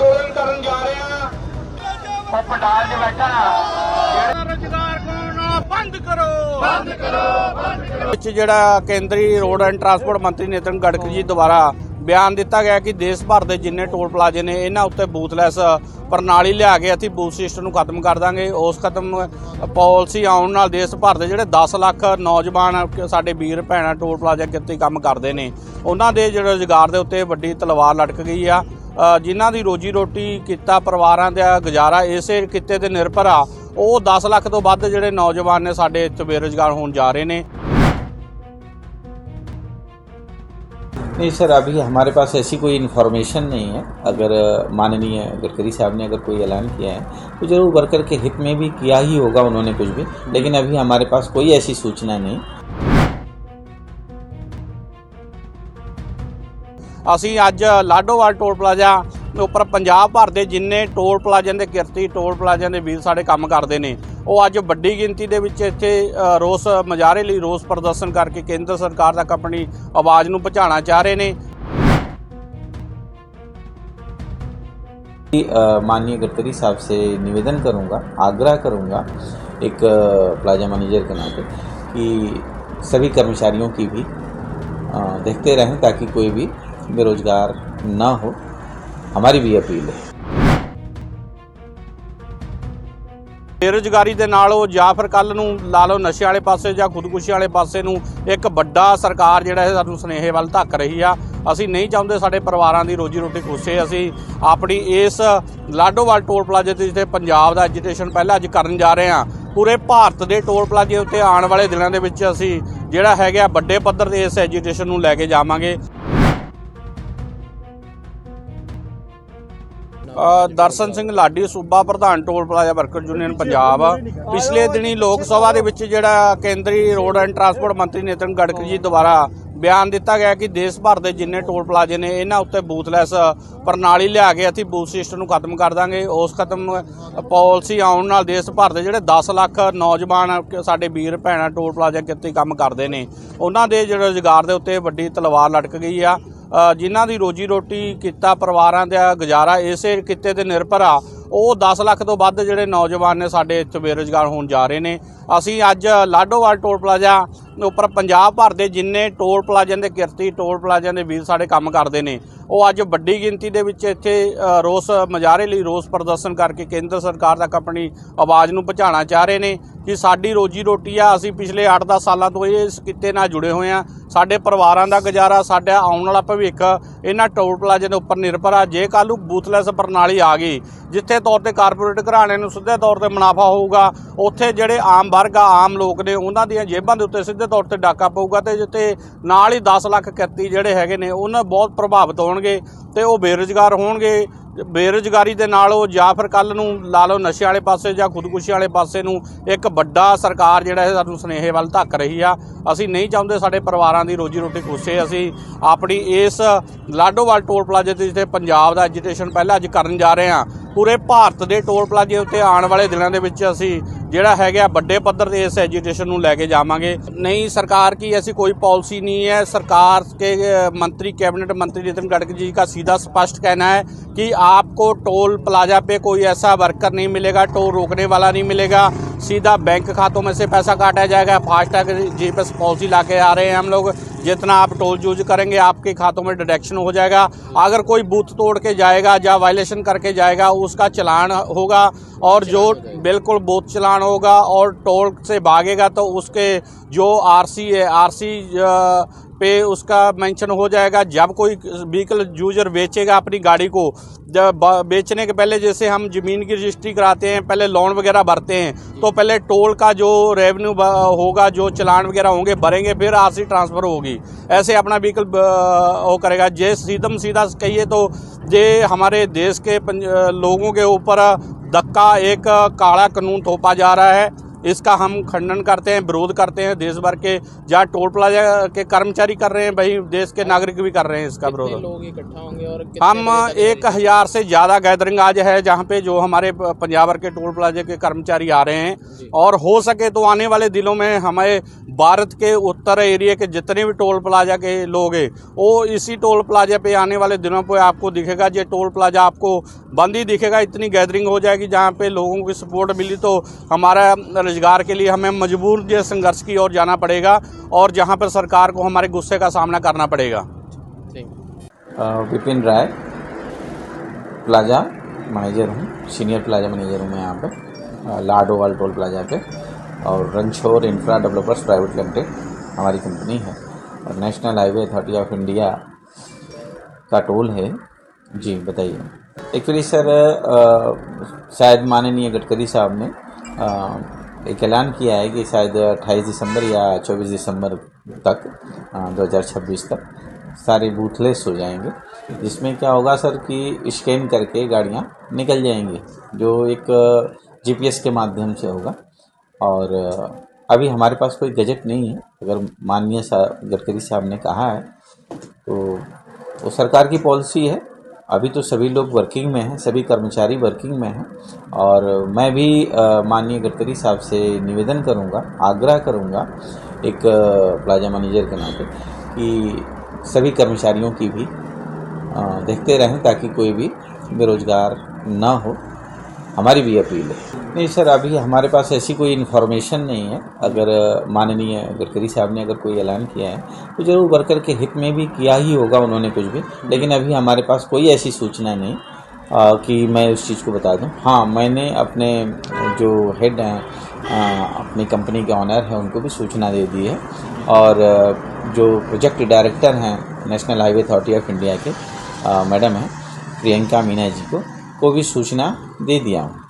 ਅੰਦੋਲਨ ਕਰਨ ਜਾ ਰਹੇ ਆ ਉਹ ਪਟਾਲ 'ਚ ਬੈਠਾ ਰੋਜ਼ਗਾਰ ਕੋਣ ਬੰਦ ਕਰੋ ਬੰਦ ਕਰੋ ਬੰਦ ਕਰੋ ਵਿੱਚ ਜਿਹੜਾ ਕੇਂਦਰੀ ਰੋਡ ਐਂਡ ਟਰਾਂਸਪੋਰਟ ਮੰਤਰੀ ਨਿਤਨ ਗੜਕਰੀ ਜੀ ਦੁਆਰਾ ਬਿਆਨ ਦਿੱਤਾ ਗਿਆ ਕਿ ਦੇਸ਼ ਭਰ ਦੇ ਜਿੰਨੇ ਟੋਲ ਪਲਾਜ਼ੇ ਨੇ ਇਹਨਾਂ ਉੱਤੇ ਬੂਥਲੈਸ ਪ੍ਰਣਾਲੀ ਲਿਆ ਕੇ ਅਸੀਂ ਬੂਥ ਸਿਸਟਮ ਨੂੰ ਖਤਮ ਕਰ ਦਾਂਗੇ ਉਸ ਖਤਮ ਪਾਲਿਸੀ ਆਉਣ ਨਾਲ ਦੇਸ਼ ਭਰ ਦੇ ਜਿਹੜੇ 10 ਲੱਖ ਨੌਜਵਾਨ ਸਾਡੇ ਵੀਰ ਭੈਣਾਂ ਟੋਲ ਪਲਾਜ਼ਾ ਕਿਤੇ ਕੰਮ ਕਰਦੇ ਨੇ ਉਹਨਾਂ ਦੇ ਜਿਹੜੇ ਰੋਜ਼ਗਾਰ ਦੇ ਉੱਤੇ ਵੱਡੀ ਤਲਵਾਰ ਲਟਕ ਗਈ ਆ ਜਿਨ੍ਹਾਂ ਦੀ ਰੋਜੀ ਰੋਟੀ ਕੀਤਾ ਪਰਿਵਾਰਾਂ ਦਾ ਗੁਜ਼ਾਰਾ ਇਸੇ ਕਿੱਤੇ ਤੇ ਨਿਰਭਰ ਆ ਉਹ 10 ਲੱਖ ਤੋਂ ਵੱਧ ਜਿਹੜੇ ਨੌਜਵਾਨ ਨੇ ਸਾਡੇ ਇੱਥੇ ਬੇਰੋਜ਼ਗਾਰ ਹੋਣ ਜਾ ਰਹੇ ਨੇ ਨਹੀਂ ਸਰ ਅਭੀ ਹਮਾਰੇ ਪਾਸ ਐਸੀ ਕੋਈ ਇਨਫੋਰਮੇਸ਼ਨ ਨਹੀਂ ਹੈ ਅਗਰ ਮਾਨਨੀ ਹੈ ਅਗਰ ਕਰੀ ਸਾਹਿਬ ਨੇ ਅਗਰ ਕੋਈ ਐਲਾਨ ਕੀਤਾ ਹੈ ਤਾਂ ਜ਼ਰੂਰ ਵਰਕਰ ਕੇ ਹਿੱਤ ਮੇਂ ਵੀ ਕੀਤਾ ਹੀ ਹੋਗਾ ਉਹਨਾਂ ਨੇ ਕੁਝ ਵੀ ਲੇਕਿਨ ਅਭੀ ਹਮਾਰੇ ਪਾਸ ਕੋਈ ਐਸੀ ਸੂਚਨਾ ਨਹੀਂ ਅਸੀਂ ਅੱਜ ਲਾਡੋਵਾਲ ਟੋਲ ਪਲਾਜ਼ਾ ਉੱਪਰ ਪੰਜਾਬ ਭਰ ਦੇ ਜਿੰਨੇ ਟੋਲ ਪਲਾਜ਼ਿਆਂ ਦੇ ਕਿਰਤੀ ਟੋਲ ਪਲਾਜ਼ਿਆਂ ਦੇ ਵੀਰ ਸਾਡੇ ਕੰਮ ਕਰਦੇ ਨੇ ਉਹ ਅੱਜ ਵੱਡੀ ਗਿਣਤੀ ਦੇ ਵਿੱਚ ਇੱਥੇ ਰੋਸ ਮਜਾਰੇ ਲਈ ਰੋਸ ਪ੍ਰਦਰਸ਼ਨ ਕਰਕੇ ਕੇਂਦਰ ਸਰਕਾਰ ਤੱਕ ਆਪਣੀ ਆਵਾਜ਼ ਨੂੰ ਪਹੁੰਚਾਉਣਾ ਚਾਹ ਰਹੇ ਨੇ माननीय गडकरी साहब से निवेदन करूंगा आग्रह करूंगा एक ਮੈਨੇਜਰ मैनेजर ਨਾਤੇ ਕਿ ਸਭੀ ਕਰਮਚਾਰੀਆਂ ਕੀ ਵੀ ਦੇਖਤੇ ਰਹੇ ਤਾਂ ਕਿ ਕੋਈ ਵੀ बेरोजगार ना हो हमारी भी अपील है ਬੇਰੋਜ਼ਗਾਰੀ ਦੇ ਨਾਲ ਉਹ ਜਾਂ ਫਿਰ ਕੱਲ ਨੂੰ ਲਾ ਲਓ ਨਸ਼ੇ ਵਾਲੇ ਪਾਸੇ ਜਾਂ ਖੁਦਕੁਸ਼ੀ ਵਾਲੇ ਪਾਸੇ ਨੂੰ ਇੱਕ ਵੱਡਾ ਸਰਕਾਰ ਜਿਹੜਾ ਹੈ ਸਾਨੂੰ ਸਨੇਹੇ ਵੱਲ ਧੱਕ ਰਹੀ ਆ ਅਸੀਂ ਨਹੀਂ ਚਾਹੁੰਦੇ ਸਾਡੇ ਪਰਿਵਾਰਾਂ ਦੀ ਰੋਜੀ ਰੋਟੀ ਖੁੱਸੇ ਅਸੀਂ ਆਪਣੀ ਇਸ ਲਾਡੋਵਾਲ ਟੋਲ ਪਲਾਜ਼ੇ ਤੇ ਜਿੱਥੇ ਪੰਜਾਬ ਦਾ ਐਜੀਟੇਸ਼ਨ ਪਹਿਲਾਂ ਅੱਜ ਕਰਨ ਜਾ ਰਹੇ ਆ ਪੂਰੇ ਭਾਰਤ ਦੇ ਟੋਲ ਪਲਾਜ਼ੇ ਉੱਤੇ ਆਉਣ ਵਾਲੇ ਦਿਨਾਂ ਦੇ ਵਿੱਚ ਅਸੀਂ ਜਿਹੜਾ ਹੈਗਾ ਵੱਡੇ ਪੱਧਰ ਤੇ ਇਸ ਐਜੀਟੇਸ਼ਨ ਨੂੰ ਲੈ ਕੇ ਜਾਵਾਂਗੇ ਦਰਸ਼ਨ ਸਿੰਘ ਲਾਡੀ ਸੂਬਾ ਪ੍ਰਧਾਨ toll plaza worker union Punjab ਪਿਛਲੇ ਦਿਨੀ ਲੋਕ ਸਭਾ ਦੇ ਵਿੱਚ ਜਿਹੜਾ ਕੇਂਦਰੀ ਰੋਡ ਐਂਡ ਟਰਾਂਸਪੋਰਟ ਮੰਤਰੀ ਨਿਤਨ ਗੜਕਰੀ ਜੀ ਦੁਆਰਾ ਬਿਆਨ ਦਿੱਤਾ ਗਿਆ ਕਿ ਦੇਸ਼ ਭਰ ਦੇ ਜਿੰਨੇ ਟੋਲ ਪਲਾਜ਼ੇ ਨੇ ਇਹਨਾਂ ਉੱਤੇ ਬੂਥਲੈਸ ਪ੍ਰਣਾਲੀ ਲਿਆ ਕੇ ਅਸੀਂ ਬੂਥ ਸਿਸਟਮ ਨੂੰ ਖਤਮ ਕਰ ਦਾਂਗੇ ਉਸ ਖਤਮ ਪਾਲਿਸੀ ਆਉਣ ਨਾਲ ਦੇਸ਼ ਭਰ ਦੇ ਜਿਹੜੇ 10 ਲੱਖ ਨੌਜਵਾਨ ਸਾਡੇ ਵੀਰ ਭੈਣਾਂ ਟੋਲ ਪਲਾਜ਼ਾ ਕਿਤੇ ਕੰਮ ਕਰਦੇ ਨੇ ਉਹਨਾਂ ਦੇ ਜਿਹੜੇ ਰੋਜ਼ਗਾਰ ਦੇ ਉੱਤੇ ਵੱਡੀ ਤਲਵਾਰ ਲਟਕ ਗਈ ਆ ਜਿਨ੍ਹਾਂ ਦੀ ਰੋਜੀ ਰੋਟੀ ਕੀਤਾ ਪਰਿਵਾਰਾਂ ਦਾ ਗੁਜ਼ਾਰਾ ਇਸੇ ਕਿੱਤੇ ਤੇ ਨਿਰਭਰ ਆ ਉਹ 10 ਲੱਖ ਤੋਂ ਵੱਧ ਜਿਹੜੇ ਨੌਜਵਾਨ ਨੇ ਸਾਡੇ ਇੱਥੇ ਬੇਰੋਜ਼ਗਾਰ ਹੋਣ ਜਾ ਰਹੇ ਨੇ ਅਸੀਂ ਅੱਜ ਲਾਡੋਵਾਲ ਟੋਲ ਪਲਾਜ਼ਾ ਉੱਪਰ ਪੰਜਾਬ ਭਰ ਦੇ ਜਿੰਨੇ ਟੋਲ ਪਲਾਜ਼ਿਆਂ ਦੇ ਕਿਰਤੀ ਟੋਲ ਪਲਾਜ਼ਿਆਂ ਦੇ ਵੀਰ ਸਾਡੇ ਕੰਮ ਕਰਦੇ ਨੇ ਉਹ ਅੱਜ ਵੱਡੀ ਗਿਣਤੀ ਦੇ ਵਿੱਚ ਇੱਥੇ ਰੋਸ ਮਜਾਰੇ ਲਈ ਰੋਸ ਪ੍ਰਦਰਸ਼ਨ ਕਰਕੇ ਕੇਂਦਰ ਸਰਕਾਰ ਤੱਕ ਆਪਣੀ ਆਵਾਜ਼ ਨੂੰ ਪਹੁੰਚਾਉਣਾ ਚਾਹ ਰਹੇ ਨੇ ਕਿ ਸਾਡੀ ਰੋਜੀ ਰੋਟੀ ਆ ਅਸੀਂ ਪਿਛਲੇ 8-10 ਸਾਲਾਂ ਤੋਂ ਇਸ ਕਿੱਤੇ ਨਾਲ ਜੁੜੇ ਹੋਏ ਆ ਸਾਡੇ ਪਰਿਵਾਰਾਂ ਦਾ ਗੁਜ਼ਾਰਾ ਸਾਡਾ ਆਉਣ ਵਾਲਾ ਭਵਿੱਖ ਇਹਨਾਂ ਟੋਲ ਪਲਾਜ਼ੇ ਦੇ ਉੱਪਰ ਨਿਰਭਰ ਆ ਜੇ ਕੱਲ ਨੂੰ ਬੂਥਲੈਸ ਪ੍ਰਣਾਲੀ ਆ ਗਈ ਜਿੱਥੇ ਤੌਰ ਤੇ ਕਾਰਪੋਰੇਟ ਘਰਾਣੇ ਨੂੰ ਸਿੱਧੇ ਤੌਰ ਤੇ ਮੁਨਾਫਾ ਹੋਊਗਾ ਉੱਥੇ ਜਿਹੜੇ ਆਮ ਵਰਗ ਆ ਆਮ ਲੋਕ ਨੇ ਉਹਨਾਂ ਦੀਆਂ ਜੇਬਾਂ ਦੇ ਉੱਤੇ ਸਿੱਧੇ ਤੌਰ ਤੇ ਡਾਕਾ ਪਊਗਾ ਤੇ ਜਿੱਥੇ ਨਾਲ ਹੀ 10 ਲੱਖ ਕਿਰਤੀ ਜਿਹੜੇ ਹੈਗੇ ਨੇ ਉਹਨਾਂ ਬਹੁਤ ਪ੍ਰਭਾਵਿਤ ਹੋਣਗੇ ਤੇ ਉਹ ਬੇਰੋਜ਼ਗਾਰ ਹੋਣਗੇ ਬੇਰੋਜ਼ਗਾਰੀ ਦੇ ਨਾਲ ਉਹ ਜਾਂ ਫਿਰ ਕੱਲ ਨੂੰ ਲਾ ਲਓ ਨਸ਼ੇ ਵਾਲੇ ਪਾਸੇ ਜਾਂ ਖੁਦਕੁਸ਼ੀ ਵਾਲੇ ਪਾਸੇ ਨੂੰ ਇੱਕ ਵੱਡਾ ਸਰਕਾਰ ਜਿਹੜਾ ਹੈ ਸਾਨੂੰ ਸਨੇਹੇ ਵੱਲ ਧੱਕ ਰਹੀ ਆ ਅਸੀਂ ਨਹੀਂ ਚਾਹੁੰਦੇ ਸਾਡੇ ਪਰਿਵਾਰਾਂ ਦੀ ਰੋਜੀ ਰੋਟੀ ਖੋਸੇ ਅਸੀਂ ਆਪਣੀ ਇਸ ਲਾਡੋਵਾਲ ਟੋਲ ਪਲਾਜ਼ੇ ਤੇ ਜਿੱਥੇ ਪੰਜਾਬ ਦਾ ਐਜੀਟੇਸ਼ਨ ਪਹਿਲਾਂ ਅੱਜ ਕਰਨ ਜਾ ਰਹੇ ਆ ਪੂਰੇ ਭਾਰਤ ਦੇ ਟੋਲ ਪਲਾਜ਼ੇ ਉੱਤੇ ਆਉਣ ਵਾਲੇ ਦਿਨਾਂ ਦੇ ਵਿੱਚ ਅਸੀਂ ਜਿਹੜਾ ਹੈਗਾ ਵੱਡੇ ਪੱਧਰ ਤੇ ਇਸ ਐਜੀਟੇਸ਼ਨ ਨੂੰ ਲੈ ਕੇ ਜਾਵਾਂਗੇ ਨਹੀਂ ਸਰਕਾਰ ਕੀ ਐਸੀ ਕੋਈ ਪਾਲਿਸੀ ਨਹੀਂ ਹੈ ਸਰਕਾਰ ਕੇ ਮੰਤਰੀ ਕੈਬਨਟ ਮੰਤਰੀ ਜਿਤਨ ਗੜਕ ਜੀ ਦਾ ਸਿੱਧਾ ਸਪਸ਼ਟ ਕਹਿਣਾ ਹੈ ਕਿ ਆਪ ਕੋ ਟੋਲ ਪਲਾਜ਼ਾ ਤੇ ਕੋਈ ਐਸਾ ਵਰਕਰ ਨਹੀਂ ਮਿਲੇਗਾ ਟੋਲ ਰੋਕਨੇ ਵਾਲਾ ਨਹੀਂ ਮਿਲੇਗਾ ਸਿੱਧਾ ਬੈਂਕ ਖਾਤੋਂ ਮੇਂ ਸੇ ਪੈਸਾ ਕਾਟਿਆ ਜਾਏਗਾ ਫਾਸਟ ਟੈਗ ਜੀਪੀਐਸ ਪਾਲਿਸੀ ਲਾ ਕੇ ਆ ਰਹੇ ਹਾਂ ਹਮ ਲੋਗ जितना आप टोल यूज करेंगे आपके खातों में डिडक्शन हो जाएगा अगर कोई बूथ तोड़ के जाएगा या वायलेशन करके जाएगा उसका चलान होगा और जो बिल्कुल बूथ चलान होगा और टोल से भागेगा तो उसके जो आरसी है आरसी पे उसका मेंशन हो जाएगा जब कोई व्हीकल यूजर बेचेगा अपनी गाड़ी को जब बेचने के पहले जैसे हम ज़मीन की रजिस्ट्री कराते हैं पहले लोन वगैरह भरते हैं तो पहले टोल का जो रेवेन्यू होगा जो चलान वगैरह होंगे भरेंगे फिर आरसी ट्रांसफ़र होगी होगी ऐसे अपना व्हीकल वो करेगा जे सीधम सीधा कहिए तो ये हमारे देश के लोगों के ऊपर धक्का एक काला कानून थोपा जा रहा है इसका हम खंडन करते हैं विरोध करते हैं देश भर के जहाँ टोल प्लाजा के कर्मचारी कर रहे हैं भाई देश के नागरिक भी कर रहे हैं इसका विरोध लोग इकट्ठा होंगे और हम एक हजार से ज़्यादा गैदरिंग आज है जहाँ पे जो हमारे पंजाब के टोल प्लाजा के कर्मचारी आ रहे हैं और हो सके तो आने वाले दिनों में हमें भारत के उत्तर एरिया के जितने भी टोल प्लाजा के लोग हैं वो इसी टोल प्लाजा पे आने वाले दिनों पर आपको दिखेगा ये टोल प्लाजा आपको बंद ही दिखेगा इतनी गैदरिंग हो जाएगी जहाँ पे लोगों की सपोर्ट मिली तो हमारा रोजगार के लिए हमें मजबूर ये संघर्ष की ओर जाना पड़ेगा और जहाँ पर सरकार को हमारे गुस्से का सामना करना पड़ेगा विपिन राय प्लाजा मैनेजर हूँ सीनियर प्लाजा मैनेजर हूँ मैं यहाँ पे लाडोवाल टोल प्लाजा पे और Ranchhor infra developers private limited हमारी कंपनी है और national highway authority of India का टोल है जी बताइए एक्चुअली सर शायद माननीय गडकरी साहब ने एक ऐलान किया है कि शायद 28 दिसंबर या 24 दिसंबर तक 2026 तक सारे बूथलेस हो जाएंगे जिसमें क्या होगा सर कि स्कैन करके गाड़ियाँ निकल जाएंगी जो एक जीपीएस के माध्यम से होगा और अभी हमारे पास कोई गजट नहीं है अगर माननीय गडकरी साहब ने कहा है तो वो सरकार की पॉलिसी है अभी तो सभी लोग वर्किंग में हैं सभी कर्मचारी वर्किंग में हैं और मैं भी माननीय गडकरी साहब से निवेदन करूंगा आग्रह करूंगा एक प्लाजा मैनेजर के नाते कि सभी कर्मचारियों की भी देखते रहें ताकि कोई भी बेरोजगार ना हो हमारी भी अपील है नहीं सर अभी हमारे पास ऐसी कोई इन्फॉर्मेशन नहीं है अगर माननीय गडकरी साहब ने अगर कोई ऐलान किया है तो जरूर वर्कर के हित में भी किया ही होगा उन्होंने कुछ भी लेकिन अभी हमारे पास कोई ऐसी सूचना नहीं आ, कि मैं उस चीज़ को बता दूं हाँ मैंने अपने जो हेड हैं अपनी कंपनी के ऑनर हैं उनको भी सूचना दे दी है और जो प्रोजेक्ट डायरेक्टर हैं national highway authority of India के मैडम हैं प्रियंका मीना जी को को भी सूचना दे दिया हूँ